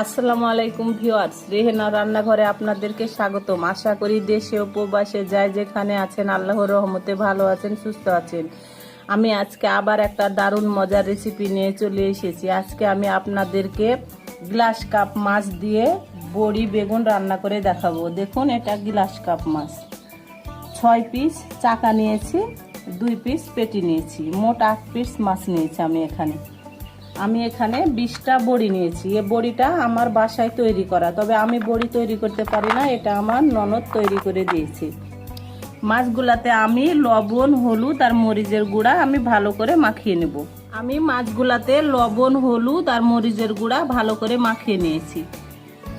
আসসালামু আলাইকুম ভিউয়ার্স, রেহেনা রান্নাঘরে আপনাদেরকে স্বাগতম। আশা করি দেশে উপবাসে যাই যেখানে আছেন, আল্লাহর রহমতে ভালো আছেন, সুস্থ আছেন। আমি আজকে আবার একটা দারুণ মজার রেসিপি নিয়ে চলে এসেছি। আজকে আমি আপনাদেরকে গ্লাস কাপ মাছ দিয়ে বড়ি বেগুন রান্না করে দেখাবো। দেখুন, এটা গ্লাস কাপ মাছ। ছয় পিস চাকা নিয়েছি, দুই পিস পেটি নিয়েছি। মোট আট পিস মাছ নিয়েছি আমি এখানে। আমি এখানে বিশটা বড়ি নিয়েছি। এ বড়িটা আমার বাসায় তৈরি করা। তবে আমি বড়ি তৈরি করতে পারি না, এটা আমার ননদ তৈরি করে দিয়েছে। মাছগুলাতে আমি লবণ, হলুদ আর মরিচের গুঁড়া আমি ভালো করে মাখিয়ে নেব। আমি মাছগুলাতে লবণ, হলুদ আর মরিচের গুঁড়া ভালো করে মাখিয়ে নিয়েছি।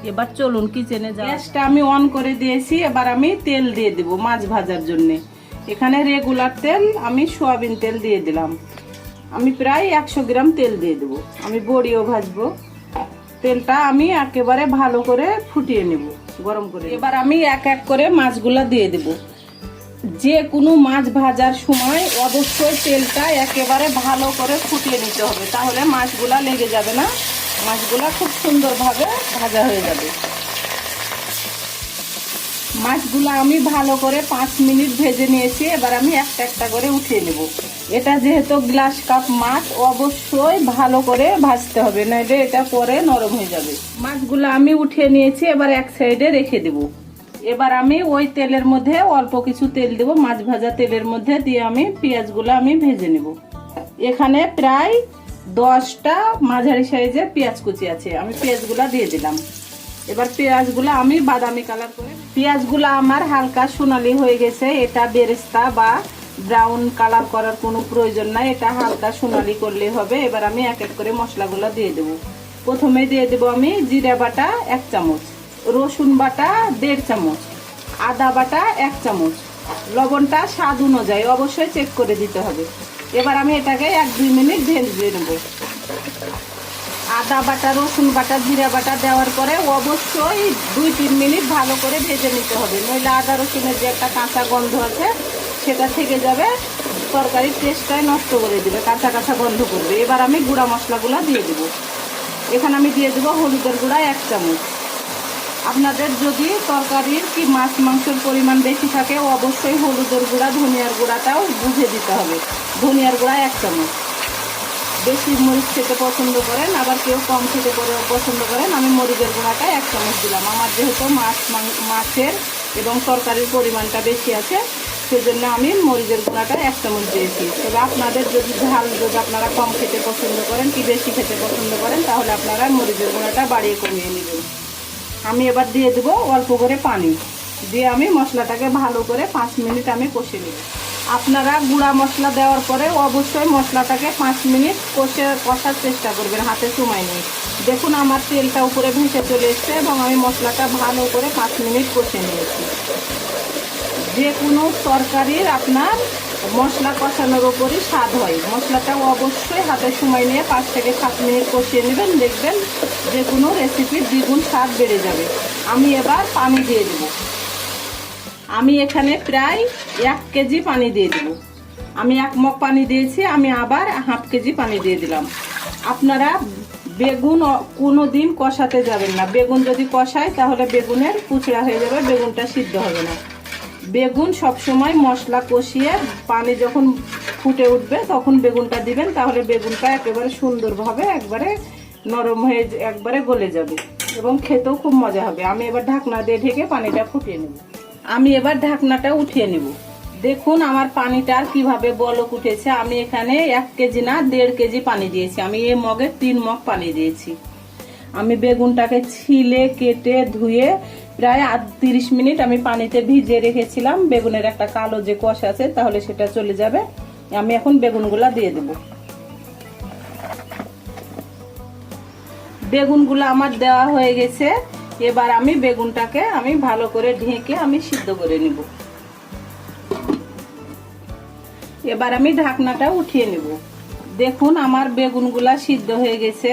এবার চলুন কিচেনে যাই গ্যাসটা আমি অন করে দিয়েছি, এবার আমি তেল দিয়ে দেব মাছ ভাজার জন্যে। এখানে রেগুলার তেল আমি সোয়াবিন তেল দিয়ে দিলাম। আমি প্রায় একশো গ্রাম তেল দিয়ে দেবো। আমি বড়িও ভাজবো। তেলটা আমি একেবারে ভালো করে ফুটিয়ে নেব, গরম করে এবার আমি এক এক করে মাছগুলা দিয়ে দেব। যে কোনো মাছ ভাজার সময় অবশ্যই তেলটা একেবারে ভালো করে ফুটিয়ে নিতে হবে, তাহলে মাছগুলা লেগে যাবে না। মাছগুলা খুব সুন্দরভাবে ভাজা হয়ে যাবে। মাছগুলো আমি ভালো করে পাঁচ মিনিট ভেজে নিয়েছি, এবার আমি একটা একটা করে উঠিয়ে নেব। এটা যেহেতু গ্লাস কাপ মাছ, অবশ্যই ভালো করে ভাজতে হবে, নইলে এটা পরে নরম হয়ে যাবে। মাছগুলো আমি উঠিয়ে নিয়েছি, এবার এক সাইডে রেখে দেব। এবার আমি ওই তেলের মধ্যে অল্প কিছু তেল দেব, মাছ ভাজা তেলের মধ্যে দিয়ে আমি পেঁয়াজগুলো আমি ভেজে নেব। এখানে প্রায় দশটা মাঝারি সাইজের পেঁয়াজ কুচি আছে, আমি পেঁয়াজগুলো দিয়ে দিলাম। এবার পেঁয়াজগুলো আমি বাদামি কালার করে পেঁয়াজগুলো আমার হালকা সোনালি হয়ে গেছে, এটা বেরেস্তা বা ব্রাউন কালার করার কোনো প্রয়োজন নাই, এটা হালকা সোনালি করলে হবে। এবার আমি এক এক করে মশলাগুলো দিয়ে দেব। প্রথমে দিয়ে দেব আমি জিরা বাটা এক চামচ, রসুন বাটা দেড় চামচ, আদা বাটা এক চামচ। লবণটা স্বাদ অনুযায়ী অবশ্যই চেক করে দিতে হবে। এবার আমি এটাকে এক দুই মিনিট ভেজে নেব। আদা বাটা, রসুন বাটা, জিরা বাটা দেওয়ার পরে অবশ্যই দুই তিন মিনিট ভালো করে ভেজে নিতে হবে। নইলে আদা, রসুনের যে একটা কাঁচা গন্ধ আছে, সেটা থেকে যাবে, তরকারির টেস্টটাই নষ্ট করে দেবে, কাঁচা কাঁচা গন্ধ করবে। এবার আমি গুঁড়া মশলাগুলো দিয়ে দেবো। এখানে আমি দিয়ে দেবো হলুদের গুঁড়া এক চামচ। আপনাদের যদি তরকারির কি মাছ মাংসের পরিমাণ বেশি থাকে, অবশ্যই হলুদের গুঁড়া, ধনিয়ার গুঁড়াটাও বুঝে দিতে হবে। ধনিয়ার গুঁড়া এক চামচ। বেশি মরিচ খেতে পছন্দ করেন, আবার কেউ কম খেতে পরে- পছন্দ করেন, আমি মরিচের গুঁড়াটা এক চামচ দিলাম। আমার যেহেতু মাছ মাছের এবং তরকারির পরিমাণটা বেশি আছে, সেজন্য আমি মরিচের গুঁড়াটা এক চামচ দিয়েছি। তবে আপনাদের যদি ঝাল যদি আপনারা কম খেতে পছন্দ করেন, কি বেশি খেতে পছন্দ করেন, তাহলে আপনারা মরিচের গুঁড়াটা বাড়িয়ে কমিয়ে নেবেন। আমি এবার দিয়ে দেবো অল্প করে পানি। দিয়ে আমি মশলাটাকে ভালো করে পাঁচ মিনিট আমি কষে নেব। আপনারা গুঁড়া মশলা দেওয়ার পরে অবশ্যই মশলাটাকে পাঁচ মিনিট কষে কষার চেষ্টা করবেন, হাতে সময় নিয়ে দেখুন আমার তেলটা উপরে ভেসে চলে এসছে এবং আমি মশলাটা ভালো করে পাঁচ মিনিট কষে নিয়েছি। যে কোনো তরকারির আপনার মশলা কষানোর ওপরই স্বাদ হয়। মশলাটা অবশ্যই হাতে সময় নিয়ে পাঁচ থেকে সাত মিনিট কষিয়ে নেবেন, দেখবেন যে কোনো রেসিপির দ্বিগুণ স্বাদ বেড়ে যাবে। আমি এবার পানি দিয়ে দেবো। আমি এখানে প্রায় এক কেজি পানি দিয়ে দেব। আমি এক মগ পানি দিয়েছি, আমি আবার হাফ কেজি পানি দিয়ে দিলাম। আপনারা বেগুন কোনো দিন কষাতে যাবেন না। বেগুন যদি কষায়, তাহলে বেগুনের কুচড়া হয়ে যাবে, বেগুনটা সিদ্ধ হবে না। বেগুন সবসময় মশলা কষিয়ে পানি যখন ফুটে উঠবে, তখন বেগুনটা দিবেন, তাহলে বেগুনটা একেবারে সুন্দরভাবে একবারে নরম হয়ে একবারে গলে যাবে এবং খেতেও খুব মজা হবে। আমি এবার ঢাকনা দিয়ে ঢেকে পানিটা ফুটিয়ে নেব। আমি এবার ঢাকনাটা উঠিয়ে নেব। দেখুন আমার পানিটার কীভাবে বলক উঠেছে। আমি এখানে এক কেজি না, দেড় কেজি পানি দিয়েছি। আমি এই মগে তিন মগ পানি দিয়েছি। আমি বেগুনটাকে ছিলে, কেটে, ধুয়ে প্রায় আট তিরিশ মিনিট আমি পানিতে ভিজিয়ে রেখেছিলাম। বেগুনের একটা কালো যে কষ আছে, তাহলে সেটা চলে যাবে। আমি এখন বেগুনগুলা দিয়ে দেব। বেগুনগুলো আমার দেওয়া হয়ে গেছে। এবার আমি বেগুনটাকে আমি ভালো করে ঢেকে আমি সিদ্ধ করে নিব। এবার আমি ঢাকনাটা উঠিয়ে নেব। দেখুন আমার বেগুনগুলা সিদ্ধ হয়ে গেছে,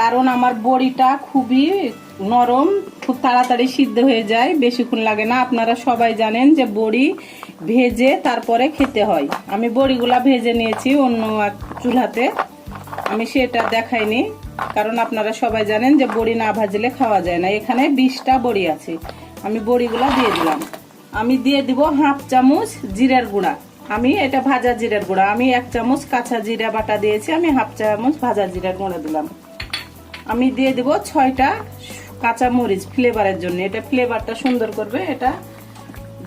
কারণ আমার বড়িটা খুবই নরম, খুব তাড়াতাড়ি সিদ্ধ হয়ে যায়, বেশিক্ষণ লাগে না। আপনারা সবাই জানেন যে বড়ি ভেজে তারপরে খেতে হয়। আমি বড়িগুলা ভেজে নিয়েছি অন্য চুলাতে। আমি সেটা দেখাইনি। কারণ আপনারা সবাই জানেন যে বড়ি না ভাজলে খাওয়া যায় না। এখানে বিশটা বড়ি আছে। আমি বড়িগুলা দিয়ে দিলাম। আমি দিয়ে দিব হাফ চামচ জিরার গুঁড়া। আমি এটা ভাজা জিরার গুঁড়া। আমি এক চামচ কাঁচা জিরা বাটা দিয়েছি। আমি হাফ চামচ ভাজা জিরার গুঁড়া দিলাম। আমি দিয়ে দেব ছয়টা কাঁচা মরিচ ফ্লেভারের জন্য। এটা ফ্লেভারটা সুন্দর করবে, এটা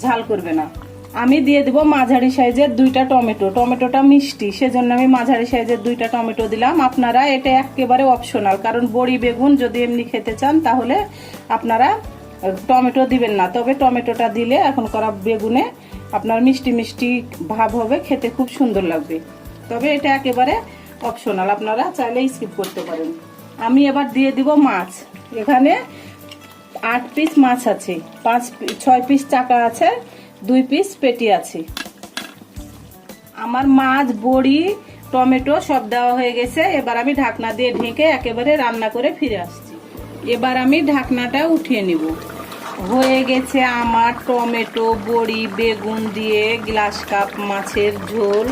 ঝাল করবে না। আমি দিয়ে দেব মাঝারি সাইজের দুইটা টমেটো। টমেটোটা মিষ্টি, সেজন্য আমি মাঝারি সাইজের দুইটা টমেটো দিলাম। আপনারা এটা একেবারে অপশনাল কারণ বড়ি বেগুন যদি এমনি খেতে চান, তাহলে আপনারা টমেটো দিবেন না। তবে টমেটোটা দিলে এখন করা বেগুনে আপনার মিষ্টি মিষ্টি ভাব হবে, খেতে খুব সুন্দর লাগবে। তবে এটা একেবারে অপশনাল আপনারা চাইলে স্কিপ করতে পারেন। আমি এবার দিয়ে দিব মাছ। এখানে আট পিস মাছ আছে, পাঁচ, ছয় পিস চাকা আছে। দুই পিস পেটি আছে। আমার মাছ, বড়ি, টমেটো সব দেওয়া হয়ে গেছে। এবার আমি ঢাকনা দিয়ে ঢেকে একেবারে রান্না করে ফিরে আসছি। এবার আমি ঢাকনাটা উঠিয়ে নিব। হয়ে গেছে আমার টমেটো, বড়ি, বেগুন দিয়ে গ্লাস কাপ মাছের ঝোল।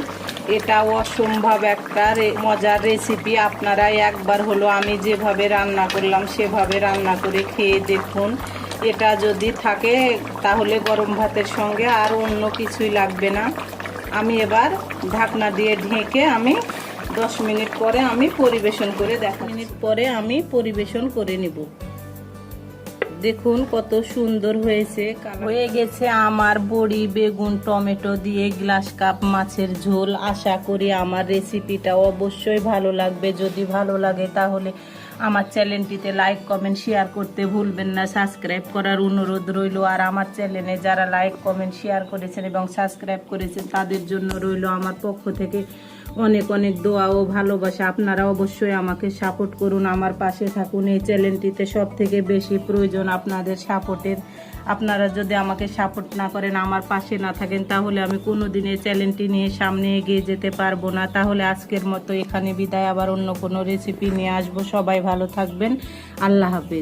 এটা অসম্ভব একটা মজার রেসিপি আপনারা একবার হলো আমি যেভাবে রান্না করলাম, সেভাবে রান্না করে খেয়ে দেখুন। এটা যদি থাকে, তাহলে গরম ভাতের সঙ্গে আর অন্য কিছুই লাগবে না। আমি এবার ঢাকনা দিয়ে ঢেকে আমি দশ মিনিট পরে আমি পরিবেশন করে দেখা মিনিট পরে আমি পরিবেশন করে নিব। দেখুন কত সুন্দর হয়েছে। হয়ে গেছে আমার বড়ি, বেগুন, টমেটো দিয়ে গ্লাস কাপ মাছের ঝোল। আশা করি আমার রেসিপিটা অবশ্যই ভালো লাগবে। যদি ভালো লাগে তাহলে আমার চ্যানেলটিতে লাইক কমেন্ট শেয়ার করতে ভুলবেন না। সাবস্ক্রাইব করার অনুরোধ রইল। আর আমার চ্যানেলে যারা লাইক কমেন্ট শেয়ার করেছেন এবং সাবস্ক্রাইব করেছেন, তাদের জন্য রইল আমার পক্ষ থেকে অনেক অনেক দোয়া ও ভালোবাসা। আপনারা অবশ্যই আমাকে সাপোর্ট করুন। আমার পাশে থাকুন। এই চ্যানেলটিতে সব থেকে বেশি প্রয়োজন আপনাদের সাপোর্টের আপনারা যদি আমাকে সাপোর্ট না করেন, আমার পাশে না থাকেন, তাহলে আমি কোনো দিন এই চ্যানেলটি নিয়ে সামনে এগিয়ে যেতে পারব না। তাহলে আজকের মতো এখানে বিদায়। আবার অন্য কোনো রেসিপি নিয়ে আসব। সবাই ভালো থাকবেন। আল্লাহ হাফেজ।